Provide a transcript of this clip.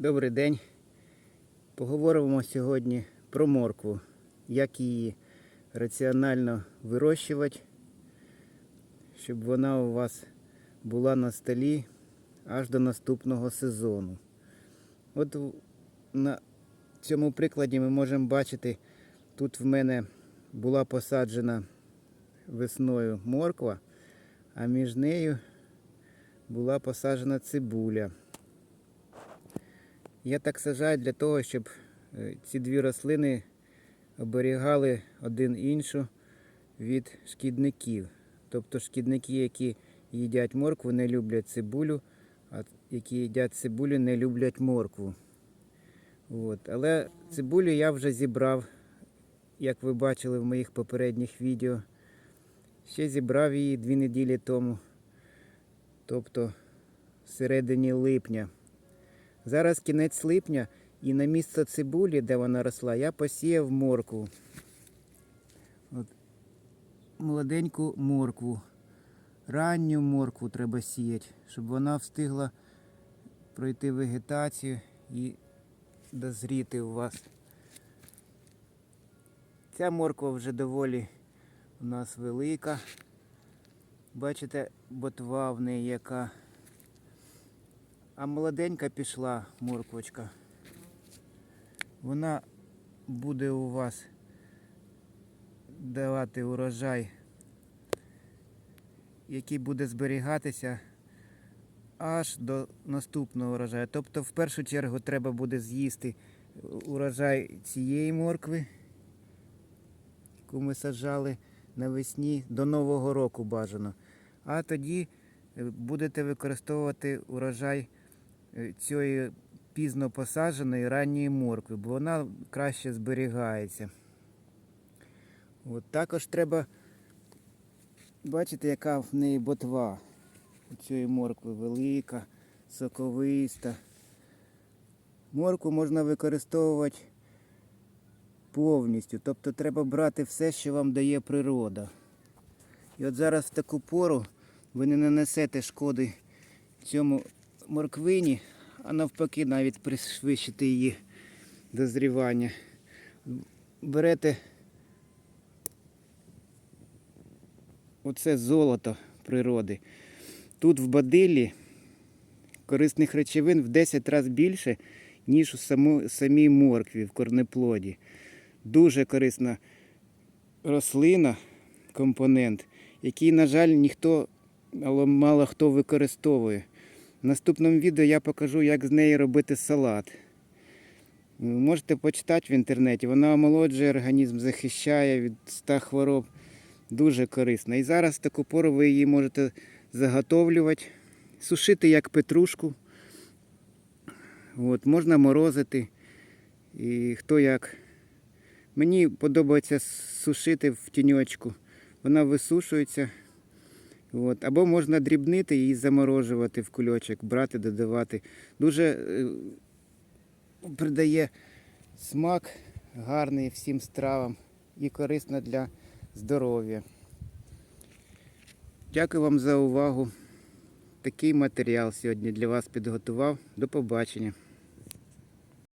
Добрий день. Поговоримо сьогодні про моркву, як її раціонально вирощувати, щоб вона у вас була на столі аж до наступного сезону. От на цьому прикладі ми можемо бачити, тут в мене була посаджена весною морква, а між нею була посаджена цибуля. Я так сажаю для того, щоб е, ці дві рослини оберігали один іншу від шкідників. Тобто шкідники, які їдять моркву, не люблять цибулю, а які їдять цибулю, не люблять моркву. От. Але цибулю я вже зібрав, як ви бачили в моїх попередніх відео. Ще зібрав її дві неділі тому, тобто в середині липня. Зараз кінець липня і на місце цибулі, де вона росла, я посіяв моркву. От. Молоденьку моркву. Ранню моркву треба сіяти, щоб вона встигла пройти вегетацію і дозріти у вас. Ця морква вже доволі у нас велика. Бачите, ботва в неї яка. А молоденька пішла морквочка. Вона буде у вас давати урожай, який буде зберігатися аж до наступного урожаю. Тобто в першу чергу треба буде з'їсти урожай цієї моркви, яку ми саджали навесні до Нового року бажано. А тоді е, будете використовувати урожай цієї пізно посадженої ранньої моркви, бо вона краще зберігається. От також треба бачите, яка в неї ботва. У цієї моркви велика, соковиста. Моркву можна використовувати повністю. Тобто треба брати все, що вам дає природа. І от зараз в таку пору ви не нанесете шкоди цьому морквині, а навпаки навіть пришвидшити її дозрівання. Берете оце золото природи. Тут в бадиллі корисних речовин в 10 разів більше, ніж у саму, самій моркві в корнеплоді. Дуже корисна рослина, компонент, який, на жаль, ніхто але мало хто використовує. В наступному відео я покажу, як з неї робити салат. Можете почитати в інтернеті. Вона омолоджує організм, захищає від 100 хвороб. Дуже корисна. І зараз в таку пору ви її можете заготовлювати, сушити як петрушку. От, можна морозити. І хто як. Мені подобається сушити в тіньочку. Вона висушується. От. Або можна дрібнити і заморожувати в кульочок, брати, додавати. Дуже е, придає смак гарний всім стравам і корисно для здоров'я. Дякую вам за увагу. Такий матеріал сьогодні для вас підготував. До побачення.